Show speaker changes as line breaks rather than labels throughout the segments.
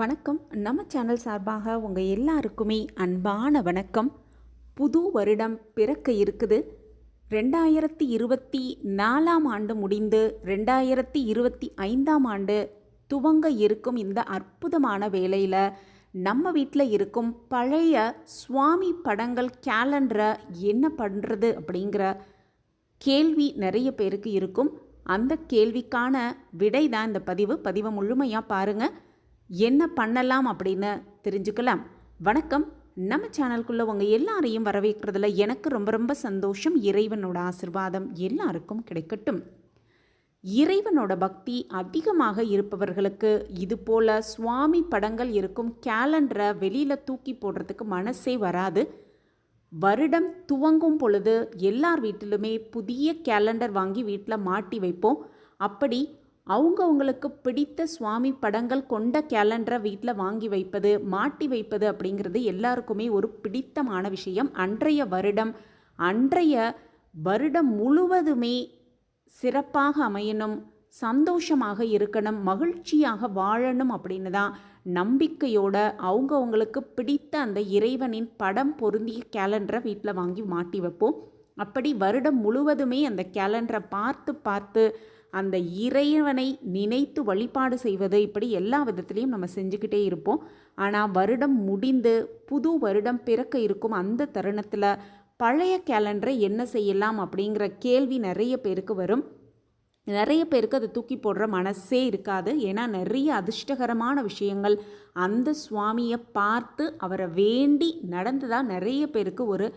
வணக்கம். நம்ம சேனல் சார்பாக உங்கள் எல்லாருக்குமே அன்பான வணக்கம். புது வருடம் பிறக்க இருக்குது. ரெண்டாயிரத்தி இருபத்தி நாலாம் ஆண்டு முடிந்து ரெண்டாயிரத்தி இருபத்தி ஐந்தாம் ஆண்டு துவங்க இருக்கும் இந்த அற்புதமான வேலையில் நம்ம வீட்டில் இருக்கும் பழைய சுவாமி படங்கள் கேலண்டரை என்ன பண்ணுறது அப்படிங்கிற கேள்வி நிறைய பேருக்கு இருக்கும். அந்த கேள்விக்கான விடை தான் இந்த பதிவு. பதிவை முழுமையாக பாருங்கள் என்ன பண்ணலாம் அப்படின்னு தெரிஞ்சுக்கலாம். வணக்கம். நம்ம சேனலுக்குள்ளே உங்கள் எல்லாரையும் வரவேற்கிறதுல எனக்கு ரொம்ப ரொம்ப சந்தோஷம். இறைவனோட ஆசிர்வாதம் எல்லாருக்கும் கிடைக்கட்டும். இறைவனோட பக்தி அதிகமாக இருப்பவர்களுக்கு இது போல் சுவாமி படங்கள் இருக்கும் கேலண்டரை வெளியில் தூக்கி போடுறதுக்கு மனசே வராது. வருடம் துவங்கும் பொழுது எல்லார் வீட்டிலுமே புதிய கேலண்டர் வாங்கி வீட்டில் மாட்டி வைப்போம். அப்படி அவங்கவுங்களுக்கு பிடித்த சுவாமி படங்கள் கொண்ட கேலண்டரை வீட்டில் வாங்கி வைப்பது மாட்டி வைப்பது அப்படிங்கிறது எல்லாருக்குமே ஒரு பிடித்தமான விஷயம். அன்றைய வருடம் அன்றைய வருடம் முழுவதுமே சிறப்பாக அமையணும் சந்தோஷமாக இருக்கணும் மகிழ்ச்சியாக வாழணும் அப்படின்னு தான் நம்பிக்கையோட அவங்கவுங்களுக்கு பிடித்த அந்த இறைவனின் படம் பொருந்திய கேலண்டரை வீட்டில் வாங்கி மாட்டி வைப்போம். அப்படி வருடம் முழுவதுமே அந்த கேலண்டரை பார்த்து பார்த்து அந்த இறைவனை நினைத்து வழிபாடு செய்வது இப்படி எல்லா விதத்துலேயும் நம்ம செஞ்சுக்கிட்டே இருப்போம். ஆனால் வருடம் முடிந்து புது வருடம் பிறக்க இருக்கும் அந்த தருணத்தில் பழைய கேலண்டரை என்ன செய்யலாம் அப்படிங்கிற கேள்வி நிறைய பேருக்கு வரும். நிறைய பேருக்கு அதை தூக்கி போடுற மனசே இருக்காது. ஏன்னா நிறைய அதிர்ஷ்டகரமான விஷயங்கள் அந்த சுவாமியை பார்த்து அவரை வேண்டி நடந்ததாக நிறைய பேருக்கு ஒரு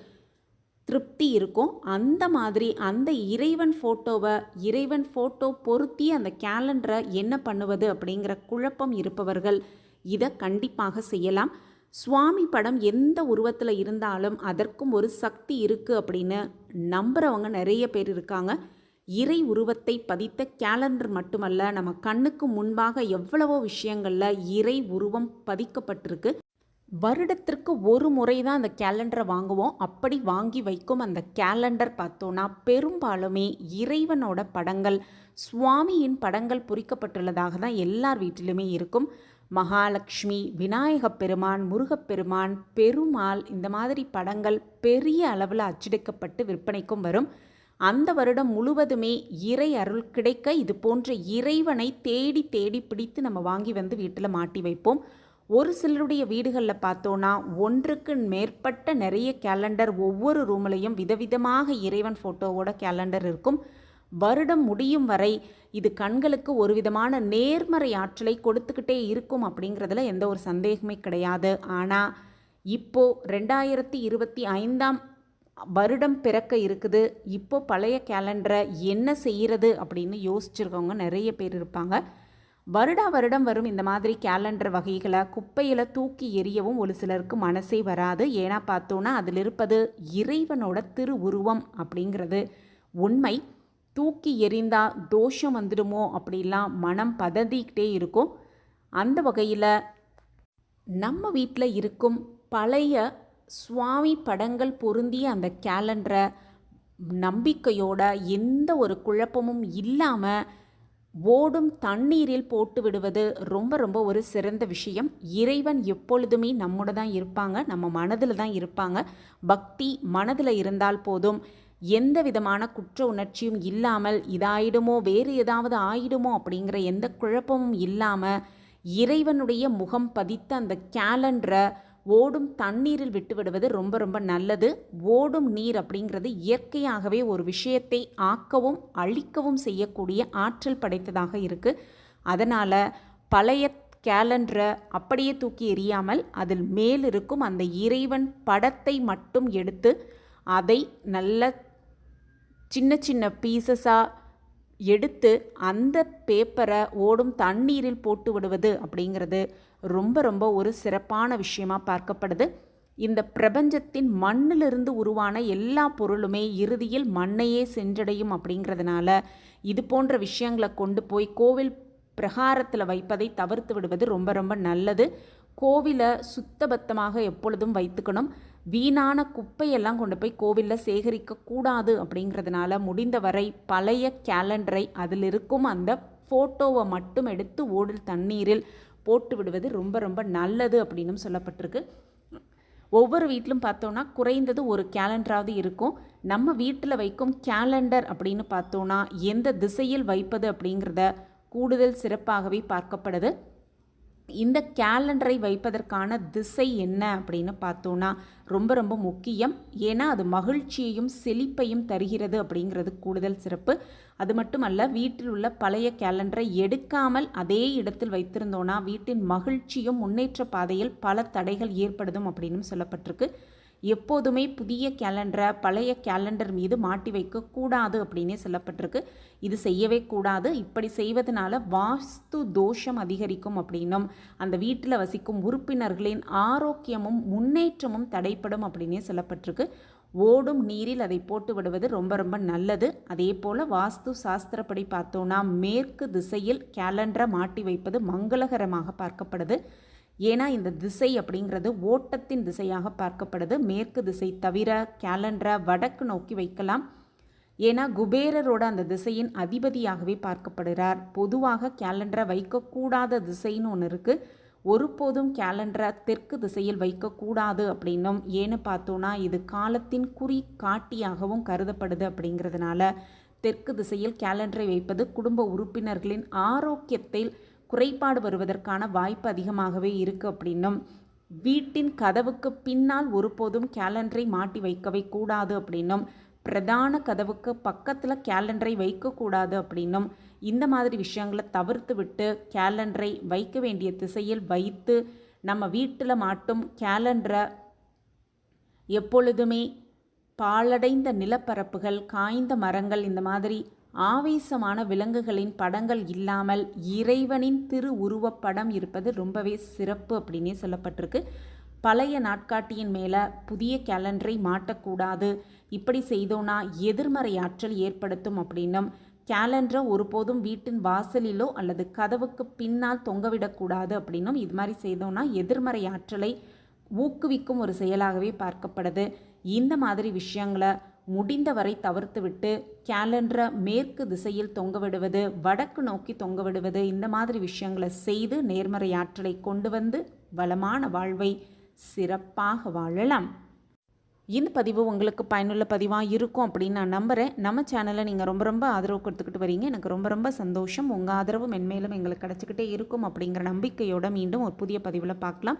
திருப்தி இருக்கும். அந்த மாதிரி அந்த இறைவன் ஃபோட்டோவை இறைவன் ஃபோட்டோ பொருத்தி அந்த கேலண்டரை என்ன பண்ணுவது அப்படிங்கிற குழப்பம் இருப்பவர்கள் இதை கண்டிப்பாக செய்யலாம். சுவாமி படம் எந்த உருவத்தில் இருந்தாலும் அதற்கும் ஒரு சக்தி இருக்குது அப்படின்னு நம்புகிறவங்க நிறைய பேர் இருக்காங்க. இறை உருவத்தை பதித்த கேலண்டர் மட்டுமல்ல நம்ம கண்ணுக்கு முன்பாக எவ்வளவோ விஷயங்களில் இறை உருவம் பதிக்கப்பட்டிருக்கு. வருடத்திற்கு ஒரு முறை தான் அந்த கேலண்டரை வாங்குவோம். அப்படி வாங்கி வைக்கும் அந்த கேலண்டர் பார்த்தோன்னா பெரும்பாலுமே இறைவனோட படங்கள் சுவாமியின் படங்கள் பொறிக்கப்பட்டுள்ளதாக தான் எல்லார் வீட்டிலுமே இருக்கும். மகாலட்சுமி விநாயகப் பெருமான் முருகப்பெருமான் பெருமாள் இந்த மாதிரி படங்கள் பெரிய அளவில் அச்சடிக்கப்பட்டு விற்பனைக்கும் வரும். அந்த வருடம் முழுவதுமே இறை அருள் கிடைக்க இது போன்ற இறைவனை தேடி தேடி பிடித்து நம்ம வாங்கி வந்து வீட்டில் மாட்டி வைப்போம். ஒரு சிலருடைய வீடுகளில் பார்த்தோன்னா ஒன்றுக்கு மேற்பட்ட நிறைய கேலண்டர் ஒவ்வொரு ரூம்லையும் விதவிதமாக இறைவன் ஃபோட்டோவோட கேலண்டர் இருக்கும். வருடம் முடியும் வரை இது கண்களுக்கு ஒரு விதமான நேர்மறை ஆற்றலை கொடுத்துக்கிட்டே இருக்கும் அப்படிங்கிறதுல எந்த ஒரு சந்தேகமே கிடையாது. ஆனால் இப்போ ரெண்டாயிரத்தி இருபத்தி ஐந்தாம் வருடம் பிறக்க இருக்குது. இப்போ பழைய கேலண்டரை என்ன செய்கிறது அப்படின்னு யோசிச்சிருக்கவங்க நிறைய பேர் இருப்பாங்க. வருடா வருடம் வரும் இந்த மாதிரி கேலண்டர் வகைகளை குப்பையில் தூக்கி எறியவும் ஒரு சிலருக்கு மனசே வராது. ஏன்னா பார்த்தோன்னா அதில் இருப்பது இறைவனோட திரு உருவம் அப்படிங்கிறது. உண்மை. தூக்கி எறிந்தால் தோஷம் வந்துடுமோ அப்படிலாம் மனம் பதந்திக்கிட்டே இருக்கும். அந்த வகையில் நம்ம வீட்டில் இருக்கும் பழைய சுவாமி படங்கள் பொருந்திய அந்த கேலண்டரை நம்பிக்கையோட எந்த ஒரு குழப்பமும் இல்லாமல் ஓடும் தண்ணீரில் போட்டு விடுவது ரொம்ப ரொம்ப ஒரு சிறந்த விஷயம். இறைவன் எப்பொழுதுமே நம்மோட தான் இருப்பாங்க நம்ம மனதில் தான் இருப்பாங்க. பக்தி மனதில் இருந்தால் போதும். எந்த விதமான குற்ற உணர்ச்சியும் இல்லாமல் இதாயிடுமோ வேறு ஏதாவது ஆயிடுமோ அப்படிங்கிற எந்த குழப்பமும் இல்லாமல் இறைவனுடைய முகம் பதித்த அந்த கேலண்டரை ஓடும் தண்ணீரில் விட்டுவிடுவது ரொம்ப ரொம்ப நல்லது. ஓடும் நீர் அப்படிங்கிறது இயற்கையாகவே ஒரு விஷயத்தை ஆக்கவும் அழிக்கவும் செய்யக்கூடிய ஆற்றல் படைத்ததாக இருக்குது அதனால் பழைய கேலண்டரை அப்படியே தூக்கி எறியாமல் அதில் மேல் இருக்கும் அந்த இறைவன் படத்தை மட்டும் எடுத்து அதை நல்ல சின்ன சின்ன பீசஸாக எடுத்து அந்த பேப்பரை ஓடும் தண்ணீரில் போட்டு விடுவது அப்படிங்கிறது ரொம்ப ரொம்ப ஒரு சிறப்பான விஷயமா பார்க்கப்படுது. இந்த பிரபஞ்சத்தின் மண்ணிலிருந்து உருவான எல்லா பொருளுமே இறுதியில் மண்ணையே சென்றடையும் அப்படிங்கிறதுனால இது போன்ற விஷயங்களை கொண்டு போய் கோவில் பிரகாரத்தில் வைப்பதை தவிர்த்து விடுவது ரொம்ப ரொம்ப நல்லது. கோவிலை சுத்தபத்தமாக எப்பொழுதும் வைத்துக்கணும். வீணான குப்பையெல்லாம் கொண்டு போய் கோவிலில் சேகரிக்க கூடாது அப்படிங்கிறதுனால முடிந்தவரை பழைய கேலண்டரை அதில் இருக்கும் அந்த ஃபோட்டோவை மட்டும் எடுத்து ஓடல் தண்ணீரில் போட்டு விடுவது ரொம்ப ரொம்ப நல்லது அப்படின்னும் சொல்லப்பட்டிருக்கு. ஒவ்வொரு வீட்டிலும் பார்த்தோன்னா குறைந்தது ஒரு கேலண்டராவது இருக்கும். நம்ம வீட்டில் வைக்கும் கேலண்டர் அப்படின்னு பார்த்தோன்னா எந்த திசையில் வைப்பது அப்படிங்கிறத கூடுதல் சிறப்பாகவே பார்க்கப்படுது. இந்த கேலண்டரை வைப்பதற்கான திசை என்ன அப்படின்னு பார்த்தோன்னா ரொம்ப ரொம்ப முக்கியம். ஏன்னா அது மகிழ்ச்சியையும் செழிப்பையும் தருகிறது அப்படிங்கிறது கூடுதல் சிறப்பு. அது மட்டுமல்ல வீட்டில் உள்ள பழைய கேலண்டரை எடுக்காமல் அதே இடத்தில் வைத்திருந்தோன்னா வீட்டின் மகிழ்ச்சியும் முன்னேற்ற பாதையில் பல தடைகள் ஏற்படுதும் அப்படின்னு சொல்லப்பட்டிருக்கு. எப்போதுமே புதிய கேலண்டரை பழைய கேலண்டர் மீது மாட்டி வைக்கக்கூடாது அப்படின்னே சொல்லப்பட்டிருக்கு. இது செய்யவே கூடாது. இப்படி செய்வதனால வாஸ்து தோஷம் அதிகரிக்கும் அப்படின்னும் அந்த வீட்டில் வசிக்கும் உறுப்பினர்களின் ஆரோக்கியமும் முன்னேற்றமும் தடைப்படும் அப்படின்னே சொல்லப்பட்டிருக்கு. ஓடும் நீரில் அதை போட்டு விடுவது ரொம்ப ரொம்ப நல்லது. அதே போல் வாஸ்து சாஸ்திரப்படி பார்த்தோன்னா மேற்கு திசையில் கேலண்டரை மாட்டி வைப்பது மங்களகரமாக பார்க்கப்படுது. ஏன்னா இந்த திசை அப்படிங்கிறது ஓட்டத்தின் திசையாக பார்க்கப்படுது. மேற்கு திசை தவிர கேலண்டரை வடக்கு நோக்கி வைக்கலாம். ஏன்னா குபேரரோட அந்த திசையின் அதிபதியாகவே பார்க்கப்படுகிறார் பொதுவாக கேலண்டரை வைக்கக்கூடாத திசைன்னு ஒன்று இருக்குது ஒருபோதும் கேலண்டரை தெற்கு திசையில் வைக்கக்கூடாது அப்படின்னும். ஏன்னு பார்த்தோன்னா இது காலத்தின் குறி காட்டியாகவும் கருதப்படுது அப்படிங்கிறதுனால தெற்கு திசையில் கேலண்டரை வைப்பது குடும்ப உறுப்பினர்களின் ஆரோக்கியத்தில் குறைபாடு வருவதற்கான வாய்ப்பு அதிகமாகவே இருக்குது அப்படின்னும் வீட்டின் கதவுக்கு பின்னால் ஒருபோதும் கேலண்டரை மாட்டி வைக்கவே கூடாது அப்படின்னும் பிரதான கதவுக்கு பக்கத்தில் கேலண்டரை வைக்கக்கூடாது அப்படின்னும் இந்த மாதிரி விஷயங்களை தவிர்த்து விட்டு கேலண்டரை வைக்க வேண்டிய திசையில் வைத்து நம்ம வீட்டில் மாட்டும் கேலண்டரை எப்பொழுதுமே பாழடைந்த நிலப்பரப்புகள் காய்ந்த மரங்கள் இந்த மாதிரி ஆவேசமான விலங்குகளின் படங்கள் இல்லாமல் இறைவனின் திரு உருவப்படம் இருப்பது ரொம்பவே சிறப்பு அப்படின்னே சொல்லப்பட்டிருக்கு. பழைய நாட்காட்டியின் மேலே புதிய கேலண்டரை மாட்டக்கூடாது. இப்படி செய்தோன்னா எதிர்மறை ஆற்றல் ஏற்படுத்தும் அப்படின்னும். கேலண்டரை ஒருபோதும் வீட்டின் வாசலிலோ அல்லது கதவுக்கு பின்னால் தொங்கவிடக்கூடாது அப்படின்னும். இது மாதிரி செய்தோன்னா எதிர்மறை ஆற்றலை ஊக்குவிக்கும் ஒரு செயலாகவே பார்க்கப்படுது. இந்த மாதிரி விஷயங்களை முடிந்தவரை தவிர்த்துவிட்டு கேலண்டரை மேற்கு திசையில் தொங்கவிடுவது வடக்கு நோக்கி தொங்கவிடுவது இந்த மாதிரி விஷயங்களை செய்து நேர்மறை ஆற்றலை கொண்டு வந்து வளமான வாழ்வை சிறப்பாக வாழலாம். இந்த பதிவு உங்களுக்கு பயனுள்ள பதிவாக இருக்கும் அப்படின்னு நான் நம்புகிறேன் நம்ம சேனலை நீங்கள் ரொம்ப ரொம்ப ஆதரவு கொடுத்துக்கிட்டு வரீங்க. எனக்கு ரொம்ப ரொம்ப சந்தோஷம். உங்கள் ஆதரவு மென்மேலும் எங்களுக்கு கிடச்சிக்கிட்டே இருக்கும் அப்படிங்கிற நம்பிக்கையோடு மீண்டும் ஒரு புதிய பதிவில் பார்க்கலாம்.